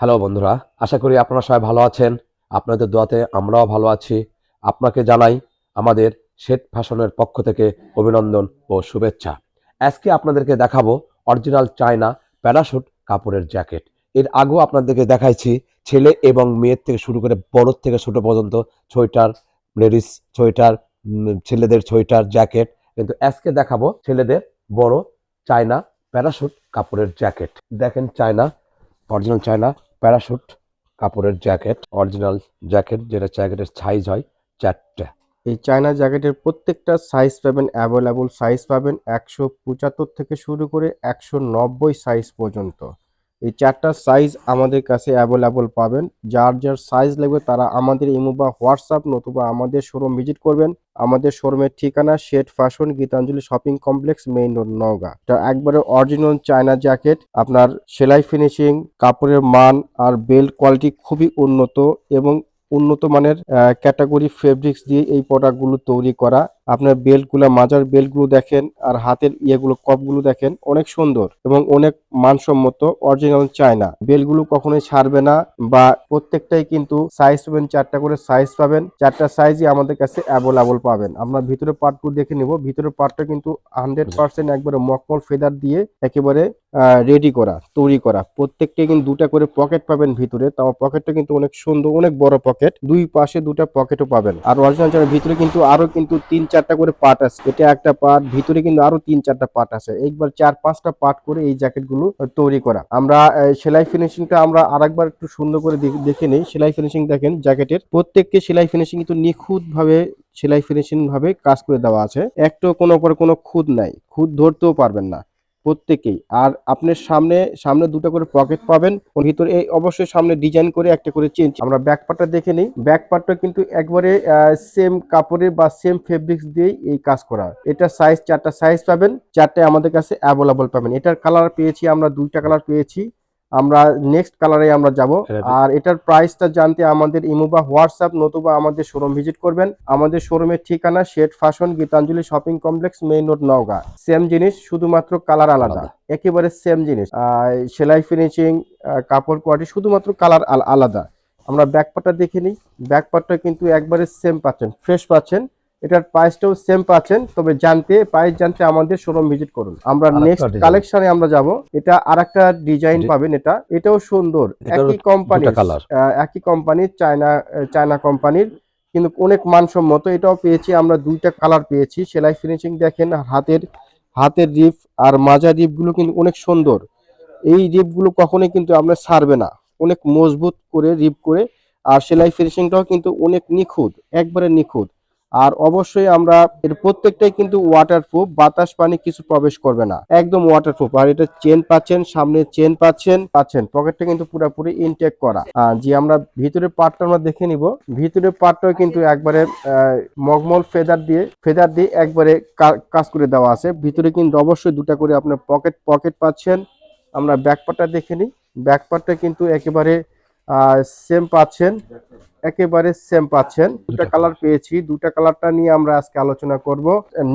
Hello বন্ধুরা, আশা করি আপনারা সবাই ভালো আছেন। আপনাদের দোয়াতে আমরাও ভালো আছি। আপনাকে জানাই আমাদের শেঠ ফ্যাশনের পক্ষ থেকে অভিনন্দন ও শুভেচ্ছা। আজকে আপনাদেরকে দেখাবো অরিজিনাল চায়না প্যারাশুট কাপড়ের জ্যাকেট। এর আগেও আপনাদেরকে দেখাইছি, ছেলে এবং মেয়ের থেকে শুরু করে বড় থেকে ছোট পর্যন্ত সোয়েটার, লেডিস সোয়েটার ছেলেদের সোয়েটার, জ্যাকেট। কিন্তু আজকে দেখাবো ছেলেদের বড় চায়না প্যারাশুট কাপড়ের জ্যাকেট। দেখেন চায়না, অরিজিনাল চায়না প্যারাশুট, কাপড়ের জ্যাকেট, অরিজিনাল জ্যাকেট, যেটা জ্যাকেটের সাইজ হয় চারটা। এই চায়না জ্যাকেটের প্রত্যেকটা সাইজ পাবেন অ্যাভেলেবল সাইজ পাবেন একশো পঁচাত্তর থেকে শুরু করে একশো নব্বই সাইজ পর্যন্ত। এই চারটা সাইজ আমাদের কাছে অ্যাভেলেবল পাবেন। যার যার সাইজ লাগবে তারা আমাদের ইমো বা হোয়াটসঅ্যাপ নতুবা আমাদের শোরুম ভিজিট করবেন। আমাদের শোরুমের ঠিকানা shade fashion Gitanjali shopping complex main road Naogaon. এটা একবারে অরিজিনাল চায়না জ্যাকেট আপনার সেলাই ফিনিশিং কাপড়ের মান আর বেল্ট কোয়ালিটি খুবই উন্নত এবং উন্নত মানের ক্যাটাগরি ফেব্রিক্স দিয়ে এই প্রোডাক্টগুলো তৈরি করা। আপনার বেল্টগুলো মাজার বেল্টগুলো দেখেন আর হাতের ইয়েগুলো, কপগুলো দেখেন, অনেক সুন্দর এবং অনেক মানসম্মত অরিজিনাল চায়না বেল্টগুলো কখনোই ছাড়বে না বা প্রত্যেকটাই কিন্তু সাইজ পাবেন, চারটা করে সাইজ পাবেন, চারটা সাইজই আমাদের কাছে অ্যাভেলেবল পাবেন। আমরা ভিতরে পার্টগুলো দেখে নিব। ভিতরে পার্টটা কিন্তু হান্ড্রেড পার্সেন্ট একবারে মকমল ফেদার দিয়ে একেবারে রেডি করা, তৈরি করা। প্রত্যেকটাই কিন্তু দুটা করে পকেট পাবেন ভিতরে। তাও পকেটটা কিন্তু অনেক সুন্দর, অনেক বড় পকেট দুই পাশে দুটা পকেটও পাবেন। আর অরিজিনাল ভিতরে কিন্তু আরও কিন্তু তিন চারটা করে পার্ট আছে। এটা একটা পার্ট ভিতরে কিন্তু আরও তিন চারটা পার্ট আছে। একবার চার পাঁচটা পার্ট করে এই জ্যাকেটগুলো তৈরি করা। আমরা সেলাই ফিনিশিংটা আমরা আর একবার একটু সুন্দর করে দেখে নিই। সেলাই ফিনিশিং দেখেন জ্যাকেটের প্রত্যেককে সেলাই ফিনিশিং কিন্তু নিখুঁত ভাবে সেলাই ফিনিশিং ভাবে কাজ করে দেওয়া আছে। একটু কোনো পরে কোনো খুদ নাই। খুদ ধরতেও পারবেন না। প্রত্যেকেই। আর আপনার সামনে সামনে দুটো করে পকেট পাবেন। ওর ভিতরে এই অবশ্যই সামনে ডিজাইন করে একটা করে চেঞ্জ আমরা ব্যাক পার্টটা দেখে নিই। ব্যাক পার্টটা কিন্তু একবারে সেম কাপড়ে বা সেম ফেব্রিক্স দিয়ে এই কাজ করা। এটা সাইজ চারটা সাইজ পাবেন। চারটে আমাদের কাছে অ্যাভেলেবল পাবেন। এটার কালার পেয়েছি আমরা, দুইটা কালার পেয়েছি। আমরা নেক্সট কালারে আমরা যাব। আর এটার প্রাইসটা জানতে আমাদের ইমো বা হোয়াটসঅ্যাপ নতুবা আমাদের শোরুম ভিজিট করবেন। আমাদের শোরুমের ঠিকানা shade fashion Gitanjali shopping complex main road Naogaon. Same জিনিস শুধুমাত্র কালার আলাদা। একেবারে সেম জিনিস। সেলাই ফিনিশিং কাপড় কোয়ালিটি শুধুমাত্র কালার আলাদা। আমরা ব্যাক পার্টটা দেখে নিই। ব্যাক পার্টটা কিন্তু একবারে সেম পাচ্ছেন ফ্রেশ পাচ্ছেন। এটার প্রাইসটাও সেম পাচ্ছেন তবে জানতে প্রাইস জানতে আমাদের শোরুম ভিজিট করুন। আমরা নেক্সট। কালেকশনে আমরা যাব। এটা আরেকটা ডিজাইন পাবেন এটা। এটাও সুন্দর। একই কোম্পানি। একই কোম্পানির চায়না চায়না কোম্পানির কিন্তু অনেক মানসম্মত। এটাও পেয়েছি আমরা দুইটা কালার পেয়েছি। সেলাই ফিনিশিং দেখেন হাতের হাতের রিপ আর মাজা রিপগুলো কিন্তু অনেক সুন্দর। এই রিপগুলো কখনোই কিন্তু আমরা ছাড়বে না। অনেক মজবুত করে রিপ করে। আর সেলাই ফিনিশিংটাও কিন্তু অনেক নিখুঁত একবারে নিখুঁত। আর অবশ্যই আমরা এর প্রত্যেকটাই কিন্তু ওয়াটারপ্রুফ বাতাস পানি কিছু প্রবেশ করবে না। একদম ওয়াটারপ্রুফ আর এটা চেন পাচ্ছেন, সামনে চেন পাচ্ছেন পাচ্ছেন। পকেটটা কিন্তু পুরোপুরি ইনটেক করা। যে আমরা ভিতরের পার্টটা আমরা দেখে নিব। ভিতরের পার্টটাও কিন্তু একবারে মগমল ফেদার দিয়ে ফেদার দিয়ে একবারে কাজ করে দেওয়া আছে। ভিতরে কিন্তু অবশ্যই দুটা করে আপনার পকেট পকেট পাচ্ছেন। আমরা ব্যাক পার্টটা দেখে নিই। ব্যাক পার্টটা কিন্তু একেবারে সেম পাচ্ছেন একেবারে সেম পাচ্ছেন। দুটা কালার পেয়েছি দুটা কালারটা নিয়ে আমরা আজকে আলোচনা করব।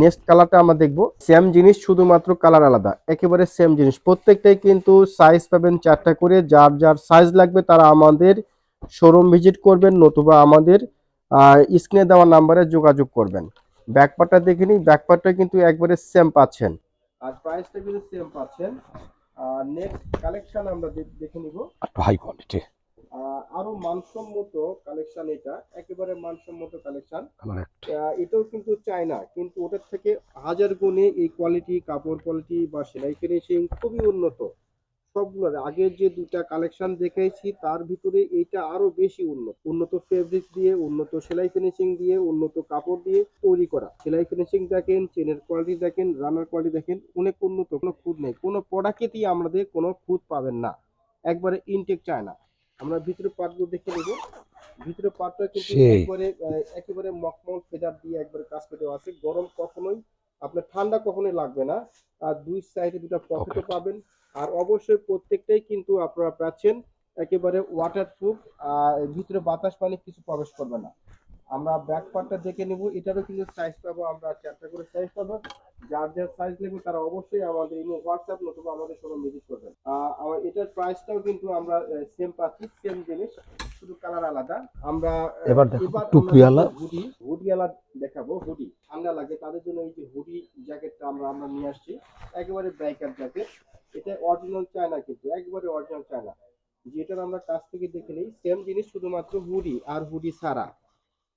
নেক্সট কালারটা আমরা দেখব সেম জিনিস শুধুমাত্র কালার আলাদা একেবারে সেম জিনিস। প্রত্যেকটাই কিন্তু সাইজ পাবেন চারটা করে যার যার সাইজ লাগবে তারা আমাদের শোরুম ভিজিট করবেন নতুবা আমাদের স্ক্রিনে দেওয়া নাম্বারে যোগাযোগ করবেন। ব্যাকপারটা দেখে নিই ব্যাকপারটা কিন্তু একবারে সেম পাচ্ছেন। আর প্রাইসটা কিন্তু সেম পাচ্ছেন। আর নেক্সট কালেকশন আমরা দেখে নিব। একটু হাই কোয়ালিটি আরও মানসম্মত কালেকশন এটা। একেবারে মানসম্মত কালেকশন এটাও কিন্তু চায়না কিন্তু ওটার থেকে হাজার গুণে এই কোয়ালিটি কাপড় কোয়ালিটি বা সেলাই ফিনিশিং খুবই উন্নত। সবগুলোর আগের যে দুটা কালেকশন দেখেছি তার ভিতরে এইটা আরও বেশি উন্নত। উন্নত ফেব্রিক দিয়ে উন্নত সেলাই ফিনিশিং দিয়ে উন্নত কাপড় দিয়ে তৈরি করা। সেলাই ফিনিশিং দেখেন চেনের কোয়ালিটি দেখেন রানার কোয়ালিটি দেখেন অনেক উন্নত কোনো খুঁত নেই। কোনো প্রোডাক্টেতেই আমাদের কোনো খুঁত পাবেন না। একবারে ইনটেক চায়না। আমরা ভিতরে পাটগুলো দেখে নেব। ভিতরে পাটটা কিন্তু। একবারে একেবারে মখমল ফেদার দিয়ে একবারে কাজ করে দেওয়া আছে। গরম কখনোই আপনার ঠান্ডা কখনোই লাগবে না। আর দুই সাইডে দুটো পকেটও। পাবেন। আর অবশ্যই প্রত্যেকটাই কিন্তু আপনারা পাচ্ছেন। একেবারে ওয়াটারপ্রুফ আর ভিতরে বাতাস পানি কিছু প্রবেশ করবে না। আমরা ব্যাক পার্টটা দেখে নেব। এটারও কিন্তু সাইজ পাবো আমরা চারটা করে সাইজ পাবো। যার যার সাইজ লাগবে তারা অবশ্যই আমাদের ইমো হোয়াটসঅ্যাপ নতুবা আমাদের শোরুম ভিজিট করবেন। আমার এটার প্রাইসটাও কিন্তু আমরা সেম পাচ্ছি সেম জিনিস শুধু কালার আলাদা। আমরা এবার টুপিওয়ালা। হুডি হুডিওয়ালা দেখাবো হুডি ঠান্ডা লাগে তাদের জন্য এই যে হুডি জ্যাকেটটা আমরা আমরা নিয়ে আসছি। একেবারে ব্যাকার জ্যাকেট এটা অরিজিনাল চায়না কিন্তু একেবারে অরিজিনাল চায়না যেটার আমরা কাছ থেকে দেখে নিই সেম জিনিস শুধুমাত্র হুডি আর হুডি সারা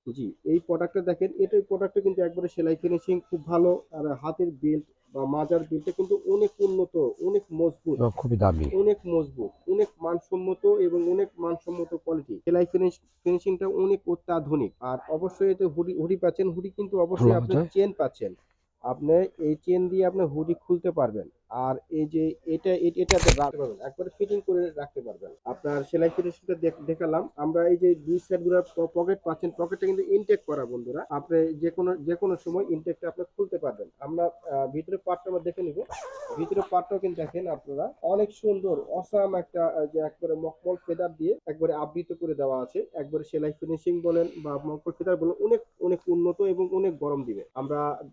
জি এই প্রোডাক্টটা দেখেন এটা প্রোডাক্টটা কিন্তু একবারে সেলাই ফিনিশিং খুব ভালো আর হাতের বেল্ট বা মাজার বেল্টটা কিন্তু অনেক উন্নত অনেক মজবুত। খুবই দামি। অনেক মজবুত অনেক মানসম্মত এবং অনেক মানসম্মত কোয়ালিটি সেলাই ফিনিশ ফিনিশিংটা অনেক অত্যাধুনিক আর অবশ্যই এতে হুডি হুডি পাচ্ছেন হুডি কিন্তু অবশ্যই আপনি? চেন পাচ্ছেন। আপনি এই চেন দিয়ে আপনি হুডি খুলতে পারবেন। আর এই যে এটা, এ- এটা আপনি রাখতে পারবেন। একবারে ফিটিং করে রাখতে পারবেন। আপনার সেলাই ফিনিশিংটা দেখালাম। আমরা এই যে দুই সাইডগুলো পকেট পাচ্ছেন পকেটটা কিন্তু ইনটেক করা বন্ধুরা। আপনি যে কোনো যে কোনো সময় ইনটেকটা আপনি খুলতে পারবেন। আমরা ভিতরে পার্টটা আমরা দেখে নিব। ভিতরে পার্টটাও কিন্তু দেখেন আপনারা। অনেক সুন্দর অসাম একটা যে একবারে মকমল ফেদার দিয়ে একবারে আবৃত করে দেওয়া আছে। একবারে সেলাই ফিনিশিং বলেন বা মকমল ফেদার বলেন, অনেক অনেক উন্নত এবং অনেক গরম দিবে। আমরা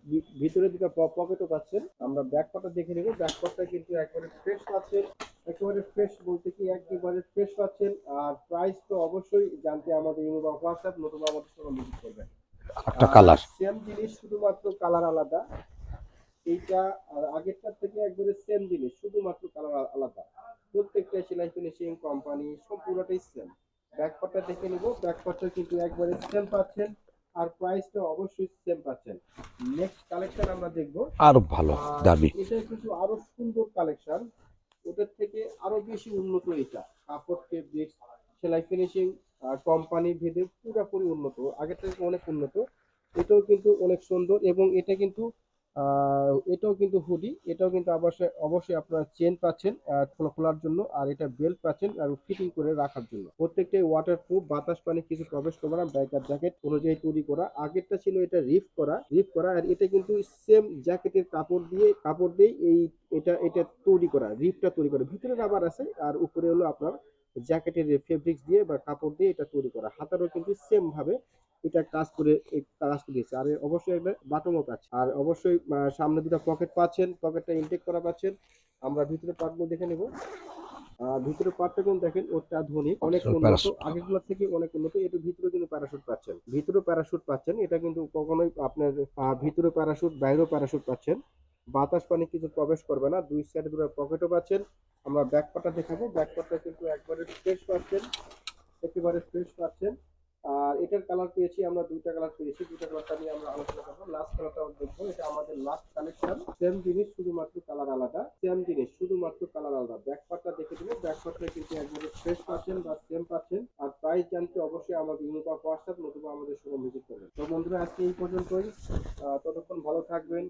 ভিতরে দুটো পকেটও পাচ্ছেন। আমরা ব্যাক পার্টটা দেখে নিব। ব্যাক পার্টটা কিন্তু একবারে ফ্রেশ পাচ্ছেন। একেবারে ফ্রেশ বলতে কি একেবারে ফ্রেশ পাচ্ছেন। আর প্রাইস তো অবশ্যই জানতে আমাদের বা হোয়াটসঅ্যাপ নতুবা আমাদের সঙ্গে ভিজিট করবেন। একটা কালার সেম জিনিস শুধুমাত্র কালার আলাদা। এইটা আর আগেরটার থেকে একবারে সেম জিনিস শুধুমাত্র কালার আলাদা। প্রত্যেকটা সেলাই ফিনিশিং কোম্পানি সম্পূর্ণটাই সেম ব্যাকপার্টটা দেখে নিব ব্যাকপার্টটা কিন্তু একবারে সেম পাচ্ছেন। আর প্রাইসটা অবশ্যই সেম পাচ্ছেন। নেক্সট কালেকশন আমরা দেখব। আরও ভালো দামি। এটা কিন্তু আরও সুন্দর কালেকশন ওটার থেকে আরও বেশি উন্নত এটা। কাপড় ফেব্রিক্স সেলাই ফিনিশিং আর কোম্পানি ভেদে পুরোপুরি উন্নত। আগের থেকে অনেক উন্নত। এটাও কিন্তু অনেক সুন্দর এবং এটা কিন্তু এটাও কিন্তু হুডি এটাও কিন্তু অবশ্যই অবশ্যই আপনারা চেন পাচ্ছেন খোলা, খোলার জন্য, আর এটা বেল্ট পাচ্ছেন, আর ফিটিং করে রাখার জন্য। প্রত্যেকটাই ওয়াটার প্রুফ বাতাস পানি, কিছু প্রবেশ করবে না ব্যাকার জ্যাকেট অনুযায়ী তৈরি করা। আগেরটা ছিল এটা রিফ করা রিফ করা, আর এটা কিন্তু সেম জ্যাকেটের কাপড় দিয়ে কাপড় দিয়ে এই এটা এটা তৈরি করা রিফটা তৈরি করা। ভিতরে রাবার আছে, আর উপরে হলো আপনার জ্যাকেটের ফেব্রিক্স দিয়ে বা কাপড় দিয়ে এটা তৈরি করা। হাতারও কিন্তু সেম ভাবে এটা কাজ করে, কাজ দিয়েছে। আর অবশ্যই একটা বাটনও পাচ্ছে আর অবশ্যই সামনে দুটা পকেট পাচ্ছেন। পকেটটা ইনটেক করা পাচ্ছেন। আমরা ভিতরে পার্টগুলো দেখে নেব। ভিতরে পার্টটা কিন্তু দেখেন অত্যাধুনিক অনেক আসলে উন্নত আগেগুলোর থেকে অনেক উন্নত এটা ভিতরে কিন্তু প্যারাশুট পাচ্ছেন। ভিতরে প্যারাশুট পাচ্ছেন এটা কিন্তু কখনোই আপনার ভিতরে প্যারাশুট বাইরেও প্যারাশুট পাচ্ছেন। বাতাস পানি কিছু প্রবেশ করবে না দুই সাইডে দুটো পকেটও পাচ্ছেন। আমরা ব্যাক পাটা দেখাবো ব্যাক পাটা কিন্তু একবারে ফ্রেশ পাচ্ছেন একেবারে ফ্রেশ পাচ্ছেন। আর এটার কালার পেয়েছি আমরা দুইটা কালার পেয়েছি, দুইটা কালারটা নিয়ে আমরা আলোচনা করব। লাস্ট কালারটা দেখব, এটা আমাদের লাস্ট কালেকশন সেম জিনিস, শুধুমাত্র কালার আলাদা। সেম জিনিস, শুধুমাত্র কালার আলাদা। ব্যাক পার্টটা দেখে দিলে ব্যাক পার্টটা কিন্তু একবারে ফ্রেশ পাচ্ছেন বা সেম পাচ্ছেন। আর প্রাইস জানতে অবশ্যই আমাদের ইউনিফর্ম হোয়াটসঅ্যাপ নতুবা আমাদের সঙ্গে ভিজিট করবেন। তো বন্ধুরা, আজকে এই পর্যন্তই। ততক্ষণ ভালো থাকবেন